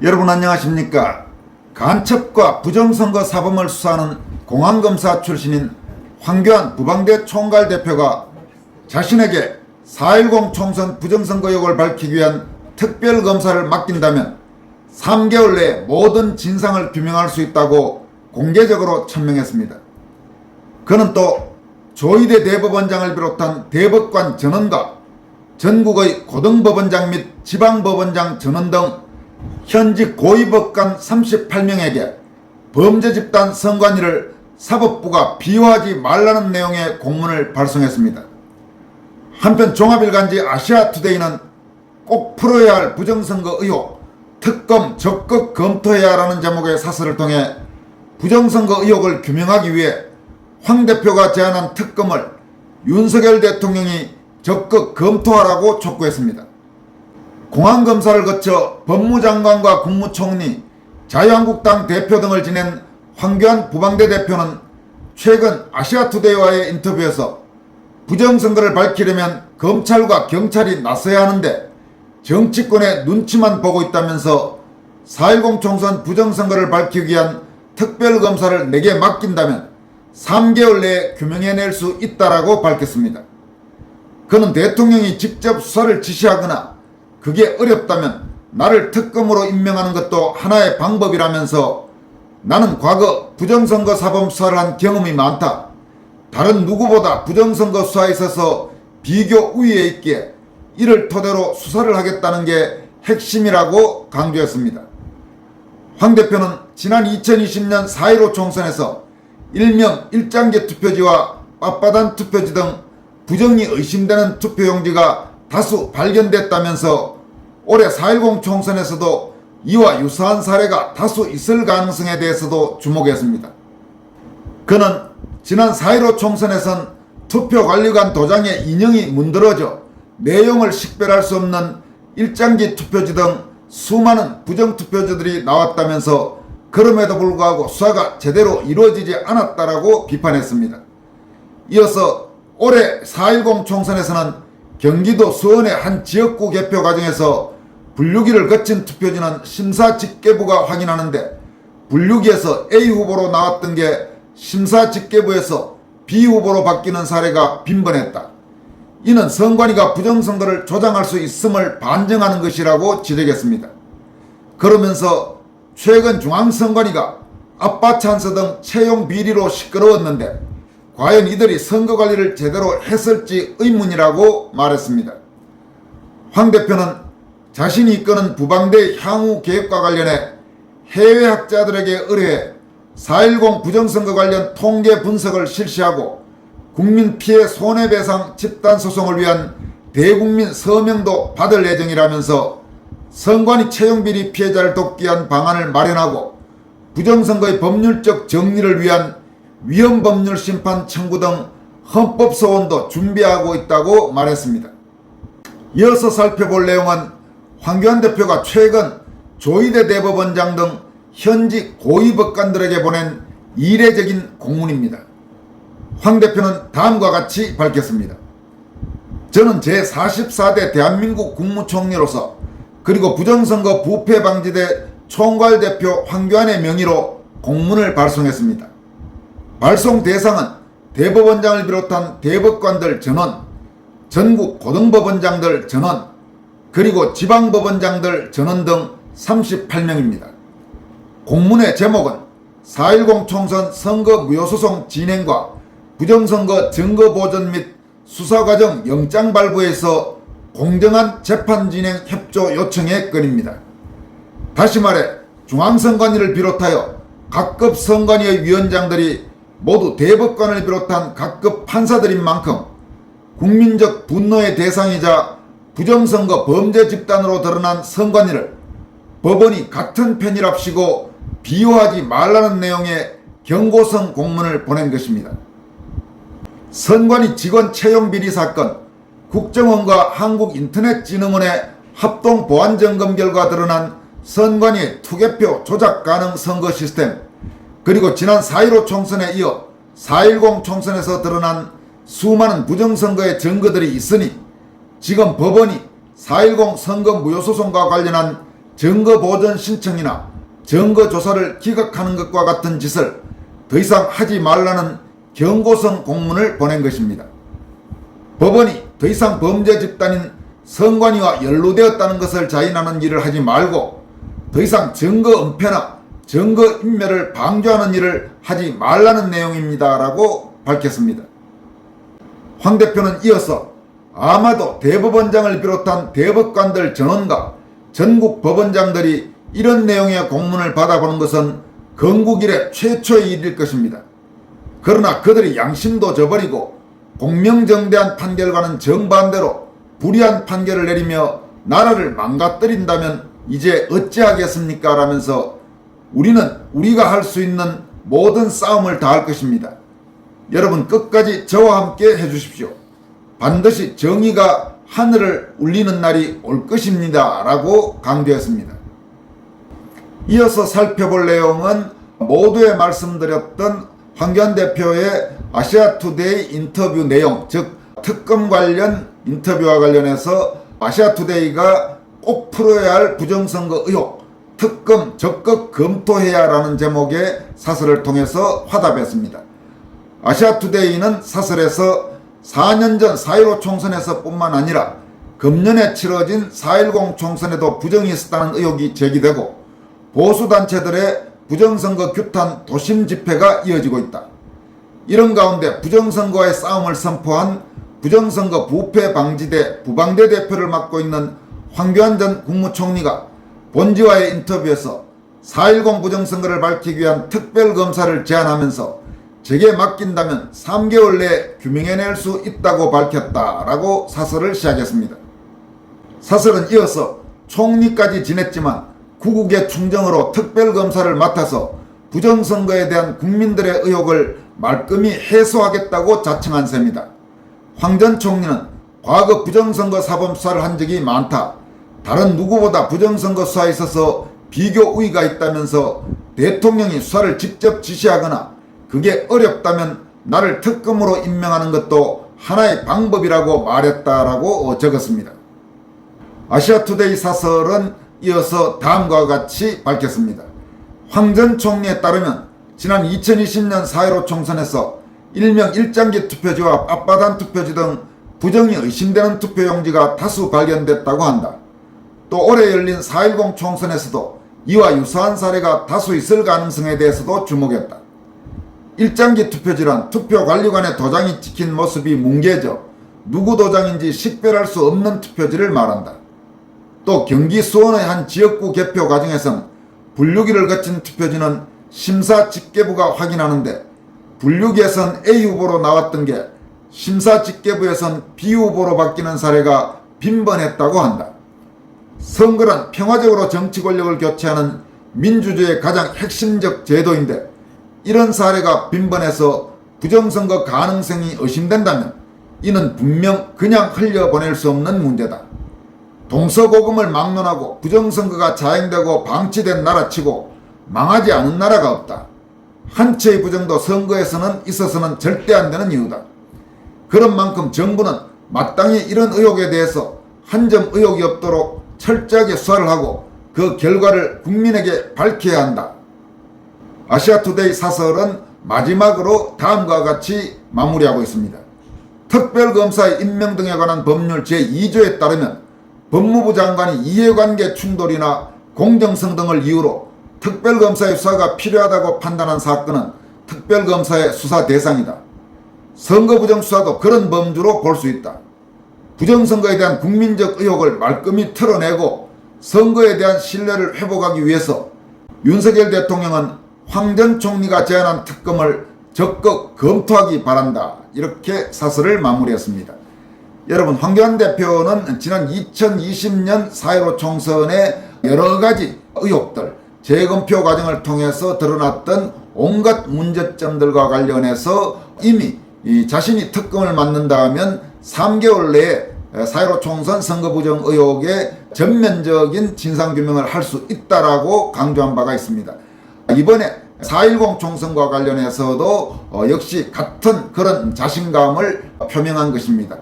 여러분 안녕하십니까? 간첩과 부정선거 사범을 수사하는 공안검사 출신인 황교안 부방대 총괄 대표가 자신에게 4.10 총선 부정선거 의혹을 밝히기 위한 특별검사를 맡긴다면 3개월 내에 모든 진상을 규명할 수 있다고 공개적으로 천명했습니다. 그는 또 조희대 대법원장을 비롯한 대법관 전원과 전국의 고등법원장 및 지방법원장 전원 등 현직 고위법관 38명에게 범죄 집단 선관위를 사법부가 비호하지 말라는 내용의 공문을 발송했습니다. 한편 종합일간지 아시아투데이는 꼭 풀어야 할 부정선거 의혹 특검 적극 검토해야 하라는 제목의 사설을 통해 부정선거 의혹을 규명하기 위해 황 대표가 제안한 특검을 윤석열 대통령이 적극 검토하라고 촉구했습니다. 공안검사를 거쳐 법무장관과 국무총리, 자유한국당 대표 등을 지낸 황교안 부방대 대표는 최근 아시아투데이와의 인터뷰에서 부정선거를 밝히려면 검찰과 경찰이 나서야 하는데 정치권의 눈치만 보고 있다면서 4.10 총선 부정선거를 밝히기 위한 특별검사를 내게 맡긴다면 3개월 내에 규명해낼 수 있다라고 밝혔습니다. 그는 대통령이 직접 수사를 지시하거나 그게 어렵다면 나를 특검으로 임명하는 것도 하나의 방법이라면서 나는 과거 부정선거 사범 수사를 한 경험이 많다. 다른 누구보다 부정선거 수사에 있어서 비교 우위에 있기에 이를 토대로 수사를 하겠다는 게 핵심이라고 강조했습니다. 황 대표는 지난 2020년 4.15 총선에서 일명 일장계 투표지와 빳빳한 투표지 등 부정이 의심되는 투표용지가 다수 발견됐다면서 올해 4.10 총선에서도 이와 유사한 사례가 다수 있을 가능성에 대해서도 주목했습니다. 그는 지난 4.15 총선에선 투표관리관 도장에 인형이 문드러져 내용을 식별할 수 없는 일장기 투표지 등 수많은 부정투표지들이 나왔다면서 그럼에도 불구하고 수사가 제대로 이루어지지 않았다라고 비판했습니다. 이어서 올해 4.10 총선에서는 경기도 수원의 한 지역구 개표 과정에서 분류기를 거친 투표지는 심사집계부가 확인하는데 분류기에서 A 후보로 나왔던 게 심사집계부에서 B 후보로 바뀌는 사례가 빈번했다. 이는 선관위가 부정선거를 조장할 수 있음을 반증하는 것이라고 지적했습니다. 그러면서 최근 중앙선관위가 아빠 찬스 등 채용 비리로 시끄러웠는데 과연 이들이 선거 관리를 제대로 했을지 의문이라고 말했습니다. 황 대표는 자신이 이끄는 부방대 향후 계획과 관련해 해외 학자들에게 의뢰해 4.10 부정선거 관련 통계 분석을 실시하고 국민 피해 손해배상 집단 소송을 위한 대국민 서명도 받을 예정이라면서 선관위 채용비리 피해자를 돕기 위한 방안을 마련하고 부정선거의 법률적 정리를 위한 위헌법률 심판 청구 등 헌법 소원도 준비하고 있다고 말했습니다. 이어서 살펴볼 내용은 황교안 대표가 최근 조희대 대법원장 등 현직 고위법관들에게 보낸 이례적인 공문입니다. 황 대표는 다음과 같이 밝혔습니다. 저는 제44대 대한민국 국무총리로서 그리고 부정선거 부패방지대 총괄대표 황교안의 명의로 공문을 발송했습니다. 발송 대상은 대법원장을 비롯한 대법관들 전원, 전국 고등법원장들 전원, 그리고 지방법원장들 전원 등 38명입니다. 공문의 제목은 4.10 총선 선거 무효소송 진행과 부정선거 증거 보전 및 수사과정 영장 발부에서 공정한 재판 진행 협조 요청의 건입니다. 다시 말해 중앙선관위를 비롯하여 각급 선관위의 위원장들이 모두 대법관을 비롯한 각급 판사들인 만큼 국민적 분노의 대상이자 부정선거 범죄 집단으로 드러난 선관위를 법원이 같은 편이랍시고 비호하지 말라는 내용의 경고성 공문을 보낸 것입니다. 선관위 직원 채용 비리 사건, 국정원과 한국인터넷진흥원의 합동 보안 점검 결과 드러난 선관위 투개표 조작 가능 선거 시스템, 그리고 지난 4.15 총선에 이어 4.10 총선에서 드러난 수많은 부정선거의 증거들이 있으니 지금 법원이 4.10 선거 무효소송과 관련한 증거 보전 신청이나 증거 조사를 기각하는 것과 같은 짓을 더 이상 하지 말라는 경고성 공문을 보낸 것입니다. 법원이 더 이상 범죄 집단인 선관위와 연루되었다는 것을 자인하는 일을 하지 말고 더 이상 증거 은폐나 증거 인멸을 방조하는 일을 하지 말라는 내용입니다라고 밝혔습니다. 황 대표는 이어서 아마도 대법원장을 비롯한 대법관들 전원과 전국 법원장들이 이런 내용의 공문을 받아보는 것은 건국 이래 최초의 일일 것입니다. 그러나 그들이 양심도 저버리고 공명정대한 판결과는 정반대로 불의한 판결을 내리며 나라를 망가뜨린다면 이제 어찌하겠습니까? 라면서 우리는 우리가 할 수 있는 모든 싸움을 다할 것입니다. 여러분 끝까지 저와 함께 해주십시오. 반드시 정의가 하늘을 울리는 날이 올 것입니다. 라고 강조했습니다. 이어서 살펴볼 내용은 모두에 말씀드렸던 황교안 대표의 아시아투데이 인터뷰 내용, 즉 특검 관련 인터뷰와 관련해서 아시아투데이가 꼭 풀어야 할 부정선거 의혹, 특검 적극 검토해야라는 제목의 사설을 통해서 화답했습니다. 아시아투데이는 사설에서 4년 전 4.15 총선에서 뿐만 아니라 금년에 치러진 4.10 총선에도 부정이 있었다는 의혹이 제기되고 보수단체들의 부정선거 규탄 도심 집회가 이어지고 있다. 이런 가운데 부정선거의 싸움을 선포한 부정선거 부패 방지대 부방대 대표를 맡고 있는 황교안 전 국무총리가 본지와의 인터뷰에서 4.10 부정선거를 밝히기 위한 특별검사를 제안하면서 제게 맡긴다면 3개월 내에 규명해낼 수 있다고 밝혔다라고 사설을 시작했습니다. 사설은 이어서 총리까지 지냈지만 구국의 충정으로 특별검사를 맡아서 부정선거에 대한 국민들의 의혹을 말끔히 해소하겠다고 자청한 셈이다. 황 전 총리는 과거 부정선거 사범 수사를 한 적이 많다. 다른 누구보다 부정선거 수사에 있어서 비교 우위가 있다면서 대통령이 수사를 직접 지시하거나 그게 어렵다면 나를 특검으로 임명하는 것도 하나의 방법이라고 말했다라고 적었습니다. 아시아투데이 사설은 이어서 다음과 같이 밝혔습니다. 황 전 총리에 따르면 지난 2020년 4.15 총선에서 일명 일장기 투표지와 앞바단 투표지 등 부정이 의심되는 투표용지가 다수 발견됐다고 한다. 또 올해 열린 4.10 총선에서도 이와 유사한 사례가 다수 있을 가능성에 대해서도 주목했다. 일장기 투표지란 투표 관리관의 도장이 찍힌 모습이 뭉개져 누구 도장인지 식별할 수 없는 투표지를 말한다. 또 경기 수원의 한 지역구 개표 과정에선 분류기를 거친 투표지는 심사 집계부가 확인하는데 분류기에선 A 후보로 나왔던 게 심사 집계부에선 B 후보로 바뀌는 사례가 빈번했다고 한다. 선거란 평화적으로 정치 권력을 교체하는 민주주의의 가장 핵심적 제도인데 이런 사례가 빈번해서 부정선거 가능성이 의심된다면 이는 분명 그냥 흘려보낼 수 없는 문제다. 동서고금을 막론하고 부정선거가 자행되고 방치된 나라치고 망하지 않은 나라가 없다. 한 채의 부정도 선거에서는 있어서는 절대 안 되는 이유다. 그런 만큼 정부는 마땅히 이런 의혹에 대해서 한 점 의혹이 없도록 철저하게 수사를 하고 그 결과를 국민에게 밝혀야 한다. 아시아투데이 사설은 마지막으로 다음과 같이 마무리하고 있습니다. 특별검사의 임명 등에 관한 법률 제2조에 따르면 법무부 장관이 이해관계 충돌이나 공정성 등을 이유로 특별검사의 수사가 필요하다고 판단한 사건은 특별검사의 수사 대상이다. 선거부정 수사도 그런 범주로 볼 수 있다. 부정선거에 대한 국민적 의혹을 말끔히 털어내고 선거에 대한 신뢰를 회복하기 위해서 윤석열 대통령은 황 전 총리가 제안한 특검을 적극 검토하기 바란다. 이렇게 사설을 마무리했습니다. 여러분 황교안 대표는 지난 2020년 4.15 총선의 여러 가지 의혹들 재검표 과정을 통해서 드러났던 온갖 문제점들과 관련해서 이미 자신이 특검을 맡는다면 3개월 내에 4.15 총선 선거 부정 의혹의 전면적인 진상규명을 할 수 있다라고 강조한 바가 있습니다. 이번에 4.10 총선과 관련해서도 어, 역시 같은 그런 자신감을 표명한 것입니다.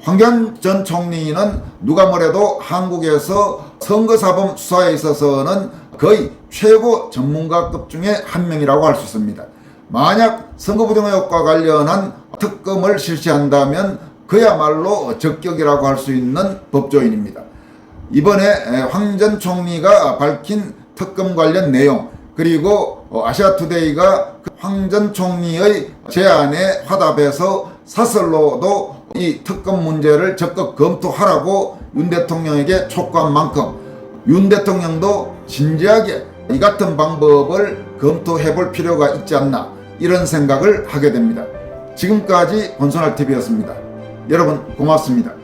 황교안 전 총리는 누가 뭐래도 한국에서 선거사범 수사에 있어서는 거의 최고 전문가급 중에 한 명이라고 할 수 있습니다. 만약 선거부정 의혹과 관련한 특검을 실시한다면 그야말로 적격이라고 할 수 있는 법조인입니다. 이번에 황 전 총리가 밝힌 특검 관련 내용 그리고 어, 아시아투데이가 황 전 총리의 제안에 화답해서 사설로도 이 특검 문제를 적극 검토하라고 윤 대통령에게 촉구한 만큼 윤 대통령도 진지하게 이 같은 방법을 검토해 볼 필요가 있지 않나 이런 생각을 하게 됩니다. 지금까지 권선할 TV였습니다. 여러분 고맙습니다.